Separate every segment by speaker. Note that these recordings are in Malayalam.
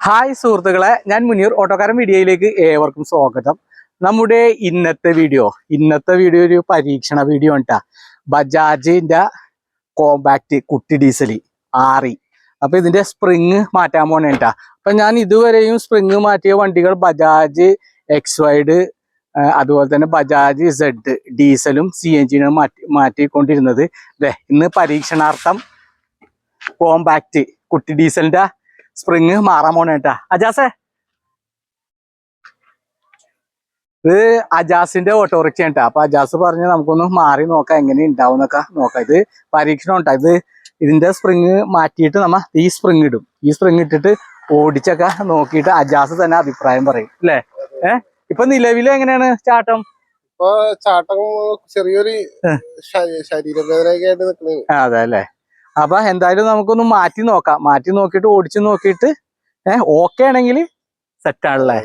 Speaker 1: ഹായ് സുഹൃത്തുക്കളെ ഞാൻ മുനീർ ഓട്ടോക്കാരൻ വീഡിയോയിലേക്ക് ഏവർക്കും സ്വാഗതം. നമ്മുടെ ഇന്നത്തെ വീഡിയോ ഇന്നത്തെ വീഡിയോ ഒരു പരീക്ഷണ വീഡിയോ ഉണ്ടാ ബജാജിന്റെ കോമ്പാക്ട് കുട്ടി ഡീസൽ ആറി. അപ്പൊ ഇതിന്റെ സ്പ്രിങ് മാറ്റാൻ പോണേട്ടാ അപ്പൊ ഞാൻ ഇതുവരെയും സ്പ്രിങ് മാറ്റിയ വണ്ടികൾ ബജാജ് എക്സ് വൈഡ് അതുപോലെ തന്നെ ബജാജ് സെഡ് ഡീസലും സി എൻ ജിനും മാറ്റി മാറ്റിക്കൊണ്ടിരുന്നത്. ദേ ഇന്ന് പരീക്ഷണാർത്ഥം കോമ്പാക്ട് കുട്ടി ഡീസലിന്റെ സ്പ്രിങ് മാറാൻ പോണേട്ടാ അജാസേ. ഇത് അജാസിന്റെ ഓട്ടോറിക്ഷ കേട്ടാ അപ്പൊ അജാസ് പറഞ്ഞ് നമുക്കൊന്ന് മാറി നോക്കാം എങ്ങനെ ഉണ്ടാവും എന്നൊക്കെ നോക്കാം. ഇത് പരീക്ഷണം ഉണ്ടാ ഇത് ഇതിന്റെ സ്പ്രിങ് മാറ്റിയിട്ട് നമ്മ ഈ സ്പ്രിങ് ഇടും. ഈ സ്പ്രിങ് ഇട്ടിട്ട് ഓടിച്ചൊക്കെ നോക്കിയിട്ട് അജാസ് തന്നെ അഭിപ്രായം പറയും അല്ലേ ഏഹ് ഇപ്പൊ നിലവിൽ എങ്ങനെയാണ് ചാട്ടം?
Speaker 2: ഇപ്പൊ ചാട്ടം ചെറിയൊരു ശരീരം ശരീരവേദനയൊക്കെ ആയിട്ട്
Speaker 1: അതെ അല്ലേ? അപ്പൊ എന്തായാലും നമുക്കൊന്ന് മാറ്റി നോക്കാം. മാറ്റി നോക്കിയിട്ട് ഓടിച്ചു നോക്കിയിട്ട് ഏഹ് ഓക്കെ ആണെങ്കിൽ സെറ്റ് ആണല്ലേ?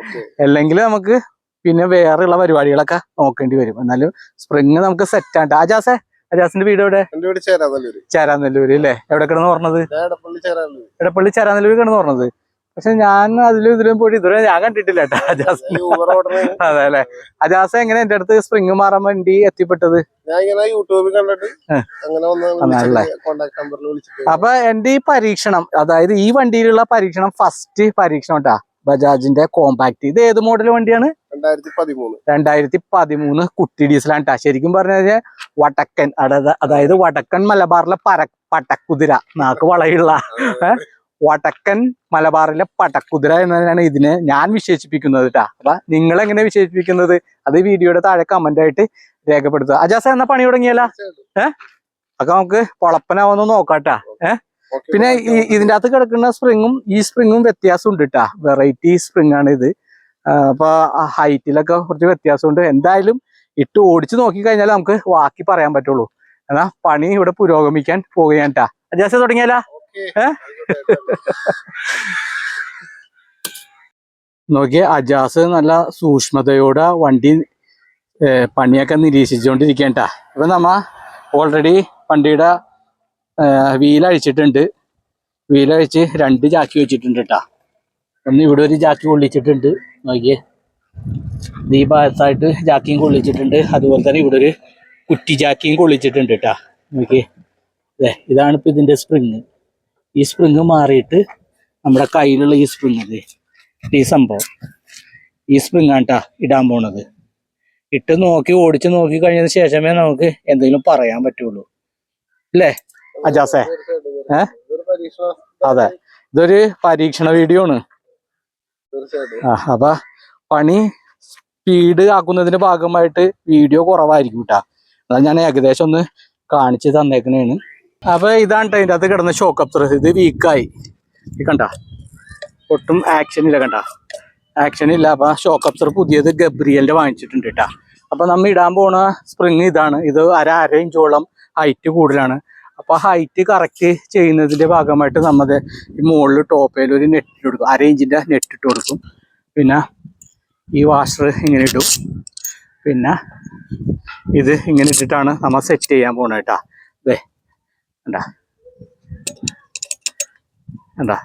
Speaker 2: ഓക്കെ
Speaker 1: അല്ലെങ്കിൽ നമുക്ക് പിന്നെ വേറെയുള്ള പരിപാടികളൊക്കെ നോക്കേണ്ടി വരും. എന്നാലും സ്പ്രിങ് നമുക്ക് സെറ്റ് ആണ് അജാസേ അജാസിന്റെ വീട് എവിടെ?
Speaker 2: ചേരാനല്ലൂര്.
Speaker 1: ചേരാനെല്ലൂര് അല്ലേ? എവിടെ കിടന്ന് പറഞ്ഞത്
Speaker 2: എടപ്പള്ളി ചേരാനെല്ലൂര്.
Speaker 1: കിടന്ന് പറഞ്ഞത്. പക്ഷെ ഞാൻ അതിലും ഇതിലും പോയിട്ട് ഇതുവരെ ഞാൻ കണ്ടിട്ടില്ല കേട്ടോ അതെ അല്ലെ? അജാസ എങ്ങനെ എന്റെ അടുത്ത് സ്പ്രിങ് മാറാൻ വേണ്ടി എത്തിപ്പെട്ടത്? അപ്പൊ എന്റെ ഈ പരീക്ഷണം അതായത് ഈ വണ്ടിയിലുള്ള പരീക്ഷണം ഫസ്റ്റ് പരീക്ഷണം കേട്ടാ ബജാജിന്റെ കോമ്പാക്ട് ഇത് ഏത് മോഡൽ വണ്ടിയാണ്?
Speaker 2: രണ്ടായിരത്തി പതിമൂന്ന്
Speaker 1: കുട്ടി ഡീസലാണ് കേട്ടാ ശരിക്കും പറഞ്ഞു കഴിഞ്ഞാൽ വടക്കൻ അതായത് അതായത് വടക്കൻ മലബാറിലെ പര പട്ടക്കുതിര നാക്ക് വളയുള്ള? വടക്കൻ മലബാറിലെ പടക്കുതിര എന്നതിനാണ് ഇതിനെ ഞാൻ വിശേഷിപ്പിക്കുന്നത് കേട്ടാ അപ്പൊ നിങ്ങൾ എങ്ങനെ വിശേഷിപ്പിക്കുന്നത്? അത് വീഡിയോയുടെ താഴെ കമന്റ് ആയിട്ട് രേഖപ്പെടുത്തുക. അജാസ എന്നാ പണി തുടങ്ങിയല്ല? ഏഹ് അപ്പൊ നമുക്ക് പൊളപ്പനാവുന്ന നോക്കാട്ടാ
Speaker 2: ഏഹ്
Speaker 1: പിന്നെ ഈ ഇതിന്റെ അകത്ത് കിടക്കുന്ന സ്പ്രിങ്ങും ഈ സ്പ്രിങ്ങും വ്യത്യാസം ഉണ്ട് കേട്ടാ വെറൈറ്റി സ്പ്രിങ് ആണ് ഇത്. അപ്പൊ ഹൈറ്റിലൊക്കെ കുറച്ച് വ്യത്യാസമുണ്ട്. എന്തായാലും ഇട്ട് ഓടിച്ചു നോക്കി കഴിഞ്ഞാൽ നമുക്ക് വാക്കി പറയാൻ പറ്റുള്ളൂ. എന്നാ പണി ഇവിടെ പുരോഗമിക്കാൻ പോവുകയാണ് കേട്ടാ അജാസ തുടങ്ങിയാല? നോക്കിയ അജാസ് നല്ല സൂക്ഷ്മതയോടെ വണ്ടി പണിയൊക്കെ നിരീക്ഷിച്ചുകൊണ്ടിരിക്കേണ്ട ഇപ്പൊ നമ്മ ഓൾറെഡി വണ്ടിയുടെ വീലഴിച്ചിട്ടുണ്ട് വീലഴിച്ച് രണ്ട് ചാക്കി വെച്ചിട്ടുണ്ട് കേട്ടാ ഒന്ന് ഇവിടെ ഒരു ചാക്കി കൊള്ളിച്ചിട്ടുണ്ട്. നോക്കിയേ. ഈ ഭാഗത്തായിട്ട് ചാക്കിയും കൊള്ളിച്ചിട്ടുണ്ട്. അതുപോലെ തന്നെ ഇവിടെ ഒരു കുറ്റി ചാക്കിയും കൊള്ളിച്ചിട്ടുണ്ട് കേട്ടാ നോക്കിയേ. ഇതാണ് ഇപ്പൊ ഇതിന്റെ സ്പ്രിങ് ഈ സ്പ്രിങ് മാറിയിട്ട് നമ്മുടെ കയ്യിലുള്ള ഈ സ്പ്രിങ് ഇത് ഈ സംഭവം. ഈ സ്പ്രിങ് ആണ് ട്ടാ ഇടാൻ പോണത്. ഇട്ട് നോക്കി ഓടിച്ച് നോക്കി കഴിഞ്ഞതിന് ശേഷമേ നമുക്ക് എന്തെങ്കിലും പറയാൻ പറ്റുള്ളൂ. അല്ലേ? അജാസേ. ഏ? അതെ. ഇതൊരു പരീക്ഷണ വീഡിയോ ആണ്. ആ അപ്പൊ പണി സ്പീഡ് ആക്കുന്നതിന്റെ ഭാഗമായിട്ട് വീഡിയോ കുറവായിരിക്കും കേട്ടാ അതാ ഞാൻ ഏകദേശം ഒന്ന് കാണിച്ച് തന്നേക്കണേണ്. അപ്പൊ ഇതാണ് ട്ടോ അത് കിടന്ന ഷോക്ക് അപ്സർ ഇത് വീക്കായി കണ്ട? ഒട്ടും ആക്ഷൻ ഇല്ല കണ്ട? ആക്ഷൻ ഇല്ല. അപ്പൊ ഷോക്ക് അപ്സർ പുതിയത് ഗബ്രിയലിന്റെ വാങ്ങിച്ചിട്ടുണ്ട് കേട്ടാ അപ്പൊ നമ്മൾ ഇടാൻ പോണ സ്പ്രിങ് ഇതാണ്. ഇത് അര അര ഇഞ്ചോളം ഹൈറ്റ് കൂടുതലാണ്. അപ്പൊ ഹൈറ്റ് കറക്റ്റ് ചെയ്യുന്നതിന്റെ ഭാഗമായിട്ട് നമ്മത് ഈ മുകളിൽ ടോപ്പയിൽ ഒരു നെറ്റ് ഇട്ട് കൊടുക്കും. അര ഇഞ്ചിന്റെ നെറ്റ് ഇട്ട് കൊടുക്കും. പിന്നെ ഈ വാഷർ ഇങ്ങനെ ഇടും. പിന്നെ ഇത് ഇങ്ങനെ ഇട്ടിട്ടാണ് നമ്മൾ സെറ്റ് ചെയ്യാൻ പോണ കേട്ടാ എന്താ കണ്ടാ?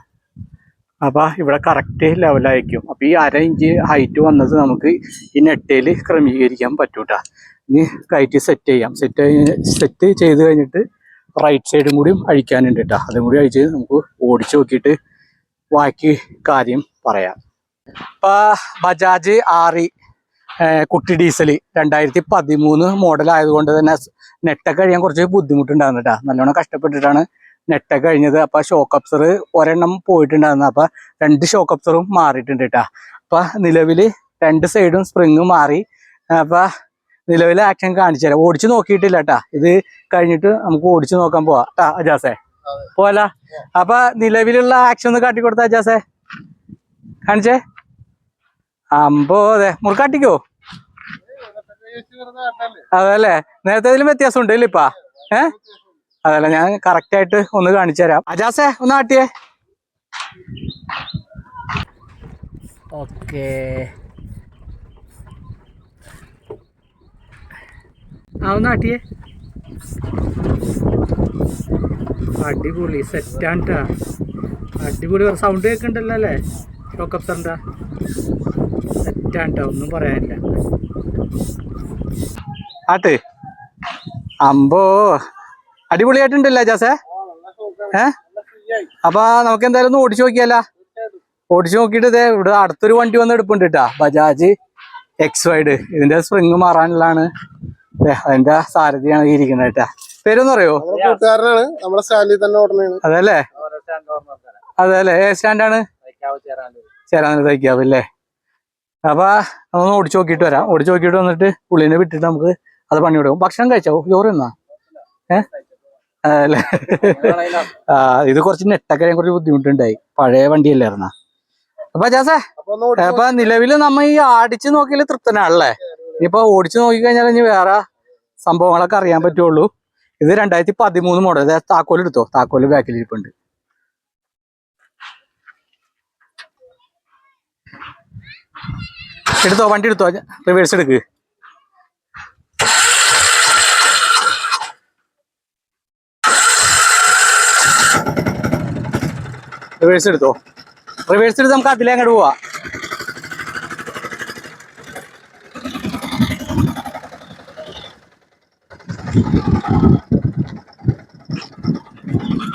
Speaker 1: അപ്പൊ ഇവിടെ കറക്റ്റ് ലെവലായിരിക്കും അപ്പൊ ഈ അര ഇഞ്ച് ഹൈറ്റ് വന്നത് നമുക്ക് ഈ നെട്ടയിൽ ക്രമീകരിക്കാൻ പറ്റൂട്ടാ. ഇനി കയറ്റി സെറ്റ് ചെയ്യാം. സെറ്റ് സെറ്റ് ചെയ്ത് കഴിഞ്ഞിട്ട് റൈറ്റ് സൈഡും കൂടിയും അഴിക്കാനുണ്ട് കേട്ടോ അതും കൂടി അഴിച്ച് നമുക്ക് ഓടിച്ചു നോക്കിയിട്ട് ബാക്കി കാര്യം പറയാം. ഇപ്പൊ ബജാജ് ആറി കുട്ടി ഡീസൽ രണ്ടായിരത്തി പതിമൂന്ന് മോഡൽ ആയതുകൊണ്ട് തന്നെ നെട്ടൊക്കെ കഴിയാൻ കുറച്ച് ബുദ്ധിമുട്ടുണ്ടായിരുന്നു കേട്ടോ നല്ലോണം കഷ്ടപ്പെട്ടിട്ടാണ് നെട്ടൊക്കെ കഴിഞ്ഞത്. അപ്പൊ ഷോക്ക് അപ്സർ ഒരെണ്ണം പോയിട്ടുണ്ടായിരുന്നു. അപ്പൊ രണ്ട് ഷോക്ക് അപ്സറും മാറിയിട്ടുണ്ട് കേട്ടോ അപ്പൊ നിലവിൽ രണ്ട് സൈഡും സ്പ്രിങ് മാറി. അപ്പൊ നിലവിൽ ആക്ഷൻ കാണിച്ചു തരാം. ഓടിച്ചു നോക്കിയിട്ടില്ല കേട്ടാ ഇത് കഴിഞ്ഞിട്ട് നമുക്ക് ഓടിച്ചു നോക്കാൻ പോവാ. ട്ടാ അജാസേ. പോല അപ്പൊ നിലവിലുള്ള ആക്ഷൻ ഒന്ന് കാട്ടിക്കൊടുത്ത അജാസേ. കാണിച്ചേ. അമ്പോ അതെ. മുറുക്കാട്ടിക്കോ? അതല്ലേ. നേരത്തെ ഇതിലും വ്യത്യാസം ഉണ്ട് ഇല്ല ഇപ്പാ? ഏ? അതല്ല ഞാൻ കറക്റ്റ് ആയിട്ട് ഒന്ന് കാണിച്ചു തരാം. അജാസേ ഒന്ന് ആട്ടിയേ ഓക്കേ. ആ ഒന്ന് ആട്ടിയേ അടിപൊളി സെറ്റാണ്ടാ അടിപൊളി സൗണ്ട് കേൾക്കണ്ടല്ലോ അല്ലേ? ഷോക്ക് അപ്സറിന്റെ സെറ്റാണ്ടാ ഒന്നും പറയാനില്ല. ആട്ടെ. അമ്പോ അടിപൊളിയായിട്ടുണ്ടല്ലേ ജാസേ? ഏ? അപ്പൊ നമുക്ക് എന്തായാലും ഒന്ന് ഓടിച്ചു നോക്കിയാലോ. ഓടിച്ചു നോക്കിയിട്ട് ഇതേ ഇവിടെ അടുത്തൊരു വണ്ടി വന്ന് എടുപ്പുണ്ട് കേട്ടാ ബജാജ് എക്സ് വൈഡ് ഇതിന്റെ സ്പ്രിങ് മാറാനുള്ളതാണ്. ദേ, അതിന്റെ സാരഥിയാണ് ഇരിക്കുന്നത് കേട്ടാ പേരൊന്നും അറിയോ
Speaker 2: അതെ കൂട്ടുകാരനാണ്. നമ്മുടെ സ്റ്റാൻഡിൽ തന്നെ ഓടണേണ്
Speaker 1: അതല്ലേ? അതല്ലേ? ഏ സ്റ്റാൻഡാണ്? ചേരാൻ തയ്ക്കാവല്ലേ അപ്പൊ ഒന്ന് ഓടിച്ചു നോക്കിയിട്ട് വരാം. ഓടിച്ചു നോക്കിയിട്ട് വന്നിട്ട് പുള്ളിനെ വിട്ടിട്ട് നമുക്ക് അത് പണി കൊടുക്കും ഭക്ഷണം കഴിച്ചോ? ചോറ് എന്നാ ഏ? ഇത് കുറച്ച് നെട്ടൊക്കെ കുറച്ച് ബുദ്ധിമുട്ടുണ്ടായി. പഴയ വണ്ടിയല്ലായിരുന്ന? അപ്പൊ ജാസേ
Speaker 2: അപ്പൊ
Speaker 1: നിലവിൽ നമ്മ ഈ ആടിച്ച് നോക്കിയാൽ തൃപ്തനാണല്ലേ? ഇപ്പൊ ഓടിച്ചു നോക്കി കഴിഞ്ഞാൽ ഇനി വേറെ സംഭവങ്ങളൊക്കെ അറിയാൻ പറ്റുള്ളൂ. ഇത് രണ്ടായിരത്തി പതിമൂന്ന് മോഡൽ താക്കോൽ എടുത്തോ? താക്കോൽ ബാക്കിൽ ഇരിപ്പുണ്ട് എടുത്തോ? വണ്ടി എടുത്തോ? റിവേഴ്സ് എടുക്ക്. റിവേഴ്സ് എടുത്തോ? റിവേഴ്സ് എടുത്ത് നമുക്ക് അതിലേ അങ്ങോട്ട് പോവാ.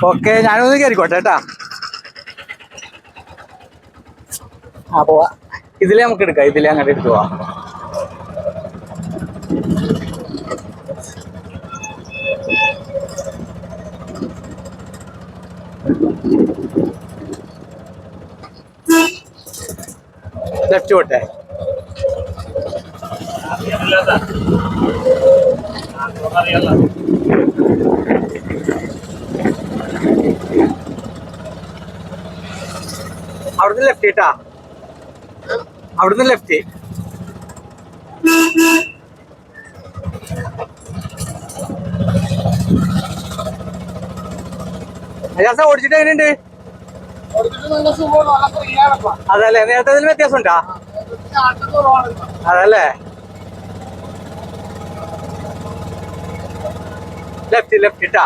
Speaker 1: ഓക്കെ ഞാനൊന്ന് കയറിക്കോട്ടെ കേട്ടാ. ആ പോവാ. ഇതിലേ നമുക്ക് എടുക്കാം ഇതിലേ അങ്ങോട്ട് എടുത്തു പോവാ. ലെഫ്റ്റ് പോട്ടെ. അവിടുന്ന് ലെഫ്റ്റ് കേട്ടാ അവിടുന്ന് ലെഫ്റ്റ് അജാസ ഓടിച്ചിട്ട് എങ്ങനെയുണ്ട്? അതല്ലേ നേരത്തെ അതിൽ വ്യത്യാസം ഉണ്ടാ. അതല്ലേ? ലെഫ്റ്റ് ലെഫ്റ്റ് ഇട്ടാ.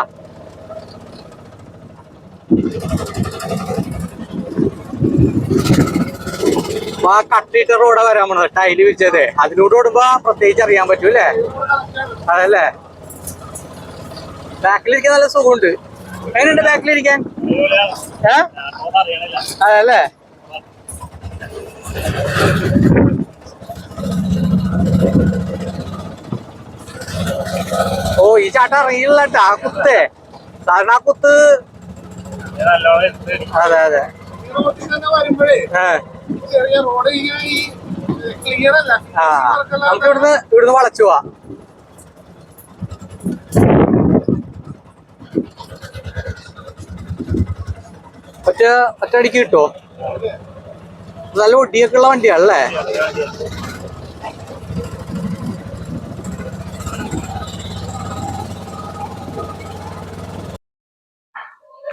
Speaker 1: അപ്പൊ ആ കട്ടിട്ട റോഡാ വരാൻ പോണത് ടൈൽ വിരിച്ചത്. അതിലൂടെ ഓടുമ്പോ പ്രത്യേകിച്ച് അറിയാൻ പറ്റും അല്ലേ? അതല്ലേ? ബാക്കിലിരിക്കാൻ നല്ല സുഖമുണ്ട്. എങ്ങനെയുണ്ട് ബാക്കിലിരിക്കാൻ? ഏ? അതല്ലേ? ഓ ഈ ചാട്ട അറിയില്ല കേട്ടോ ആ കുത്തേ. സാറിന് ആ കുത്ത് അതെ അതെ.
Speaker 2: ഈ ചെറിയ റോഡ് ഈ ക്ലിയർ അല്ല.
Speaker 1: ആ നമുക്ക് ഇവിടുന്ന് ഇവിടുന്ന് വളച്ചു പോവാ. ഒറ്റ ഒറ്റടിക്ക് കിട്ടുമോ നല്ല ഒടിയൊക്കെ ഉള്ള വണ്ടിയാണല്ലേ?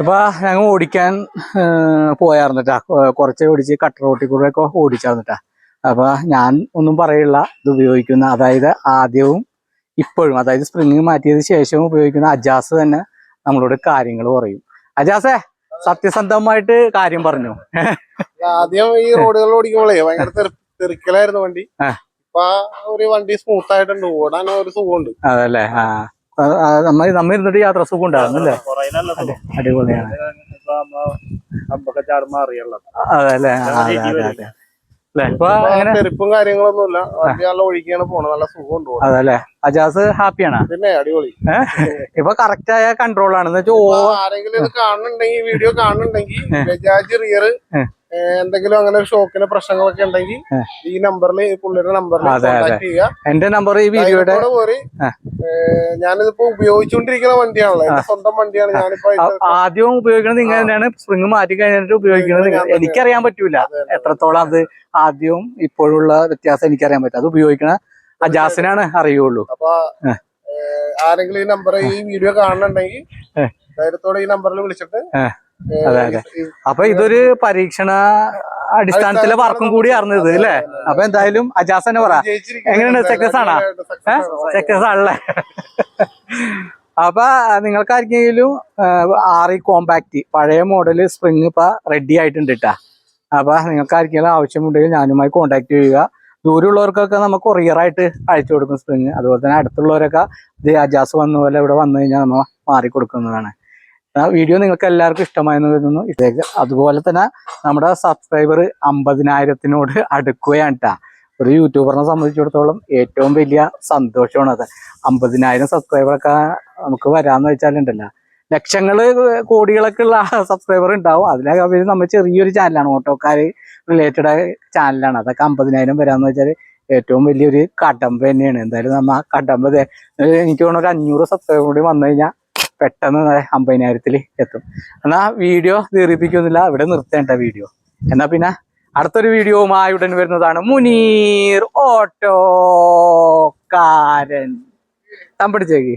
Speaker 1: അപ്പൊ ഞങ്ങൾ ഓടിക്കാൻ പോയാർന്നിട്ടാ കുറച്ച് ഓടിച്ച് കട്ടർ റോട്ടിൽ കൂടെ ഒക്കെ ഓടിച്ചാർന്നിട്ടാ അപ്പൊ ഞാൻ ഒന്നും പറയില്ല ഇത് ഉപയോഗിക്കുന്ന അതായത് ആദ്യവും ഇപ്പോഴും അതായത് സ്പ്രിങ് മാറ്റിയതിന് ശേഷവും ഉപയോഗിക്കുന്ന അജാസ് തന്നെ നമ്മളോട് കാര്യങ്ങൾ പറയും. അജാസേ സത്യസന്ധമായിട്ട് കാര്യം പറഞ്ഞു.
Speaker 2: ആദ്യം ഈ റോഡുകളിൽ ഓടിക്കുമ്പോഴേ ഭയങ്കര തിരക്കിലായിരുന്നു തെറിക്കലായിരുന്നു വണ്ടി. ഇപ്പൊ ഒരു വണ്ടി സ്മൂത്ത് ആയിട്ടുണ്ട്. ഓടാൻ ഒരു സുഖമുണ്ട്.
Speaker 1: അതല്ലേ? ആ. നമ്മൾ നമ്മ നമ്മ ഇരുന്നിട്ട് യാത്ര സുഖം. ഉണ്ടാകുന്നല്ലേ അടിപൊളിയാണ്. അതല്ലേ? അതെ അതെ അതെ അല്ലേ ഇപ്പൊ
Speaker 2: ഇപ്പൊ
Speaker 1: എങ്ങനെ
Speaker 2: തെറിപ്പും കാര്യങ്ങളൊന്നും ഇല്ല വണ്ടി നല്ല ഒഴുകിയാണ് പോണത്. നല്ല സുഖമുണ്ട് ഓടാൻ.
Speaker 1: അതല്ലേ? അജാസ് ഹാപ്പിയാണ്?
Speaker 2: പിന്നെ അടിപൊളി.
Speaker 1: ഇപ്പൊ കറക്റ്റ് ആയ കൺട്രോൾ ആണ്.
Speaker 2: ആരെങ്കിലും ഇത് കാണുന്നുണ്ടെങ്കിൽ വീഡിയോ കാണുന്നുണ്ടെങ്കിൽ ബജാജ് റിയർ. എന്തെങ്കിലും അങ്ങനെ ഷോക്കിന് പ്രശ്നങ്ങളൊക്കെ ഉണ്ടെങ്കിൽ ഈ നമ്പറിൽ പുള്ളിയുടെ നമ്പറിൽ. കോൺടാക്ട് ചെയ്യുക.
Speaker 1: എന്റെ നമ്പർ ഈ വീഡിയോയുടെ
Speaker 2: ഞാനിതിപ്പോ ഉപയോഗിച്ചുകൊണ്ടിരിക്കുന്ന വണ്ടിയാണല്ലോ. എന്റെ സ്വന്തം വണ്ടിയാണ് ഞാനിപ്പോ
Speaker 1: ആദ്യം ഉപയോഗിക്കുന്നത് നിങ്ങൾ തന്നെയാണ്. സ്പ്രിങ് മാറ്റി കഴിഞ്ഞിട്ട് ഉപയോഗിക്കുന്നത്. എനിക്കറിയാൻ പറ്റൂല. എത്രത്തോളം അത് ആദ്യവും ഇപ്പോഴുള്ള വ്യത്യാസം എനിക്കറിയാൻ പറ്റും. അത് ഉപയോഗിക്കണ അജാസിനാണ് അറിയുള്ളൂ.
Speaker 2: അപ്പൊ ആരെങ്കിലും ഈ നമ്പർ ഈ വീഡിയോ കാണുന്നുണ്ടെങ്കിൽ ധൈര്യത്തോടെ ഈ നമ്പറിൽ വിളിച്ചിട്ട്
Speaker 1: അതെ, അതെ. അപ്പൊ ഇതൊരു പരീക്ഷണ അടിസ്ഥാനത്തിലെ വർക്കും കൂടി ഇത് അല്ലേ അപ്പൊ എന്തായാലും അജാസ് തന്നെ പറ.
Speaker 2: എങ്ങനെയാണ്
Speaker 1: എങ്ങനെയുണ്ട്? success ആണോ? സക്സസ് ആണല്ലേ? അപ്പൊ നിങ്ങൾക്കാർക്കെങ്കിലും ആറി കോമ്പാക്ട് പഴയ മോഡൽ സ്പ്രിങ് ഇപ്പൊ റെഡി ആയിട്ടുണ്ട് കേട്ടാ അപ്പൊ നിങ്ങൾക്ക് ആർക്കെങ്കിലും ആവശ്യമുണ്ടെങ്കിൽ ഞാനുമായി കോൺടാക്ട് ചെയ്യുക. ദൂരെയുള്ളവർക്കൊക്കെ നമുക്ക് കൊറിയറായിട്ട് അയച്ചു കൊടുക്കും സ്പ്രിങ് അതുപോലെ തന്നെ അടുത്തുള്ളവരൊക്കെ ഇത് അജാസ് വന്ന പോലെ ഇവിടെ വന്നു കഴിഞ്ഞാൽ നമ്മൾ മാറി കൊടുക്കുന്നതാണ് ആ വീഡിയോ നിങ്ങൾക്ക് എല്ലാവർക്കും ഇഷ്ടമായെന്ന് കരുതുന്നു. അതുപോലെ തന്നെ നമ്മുടെ സബ്സ്ക്രൈബർ അമ്പതിനായിരത്തിനോട് അടുക്കുകയാണ് കേട്ടോ ഒരു യൂട്യൂബറിനെ സംബന്ധിച്ചിടത്തോളം ഏറ്റവും വലിയ സന്തോഷമാണ് അത്. അമ്പതിനായിരം സബ്സ്ക്രൈബറൊക്കെ നമുക്ക് വരാന്ന് വെച്ചാലുണ്ടല്ലോ ലക്ഷങ്ങൾ കോടികളൊക്കെ ഉള്ള സബ്സ്ക്രൈബർ ഉണ്ടാവും. അതിലൊക്കെ നമ്മൾ ചെറിയൊരു ചാനലാണ് ഓട്ടോക്കാർ റിലേറ്റഡ് ആയ ചാനലാണ് അതൊക്കെ അമ്പതിനായിരം വരാമെന്ന് വെച്ചാൽ ഏറ്റവും വലിയൊരു കടമ്പ തന്നെയാണ്. എന്തായാലും നമ്മൾ ആ കടമ്പ എനിക്ക് തോന്നുന്നു ഒരു അഞ്ഞൂറ് സബ്സ്ക്രൈബർ കൂടി വന്നു കഴിഞ്ഞാൽ പെട്ടെന്ന് അമ്പതിനായിരത്തിൽ എത്തും. എന്നാ വീഡിയോ ദീർഘിപ്പിക്കുന്നില്ല ഇവിടെ നിർത്തേണ്ട വീഡിയോ. എന്നാ പിന്നെ അടുത്തൊരു വീഡിയോവുമായി ഉടൻ വരുന്നതാണ് മുനീർ ഓട്ടോക്കാരൻ തമ്പടിച്ചേക്ക്.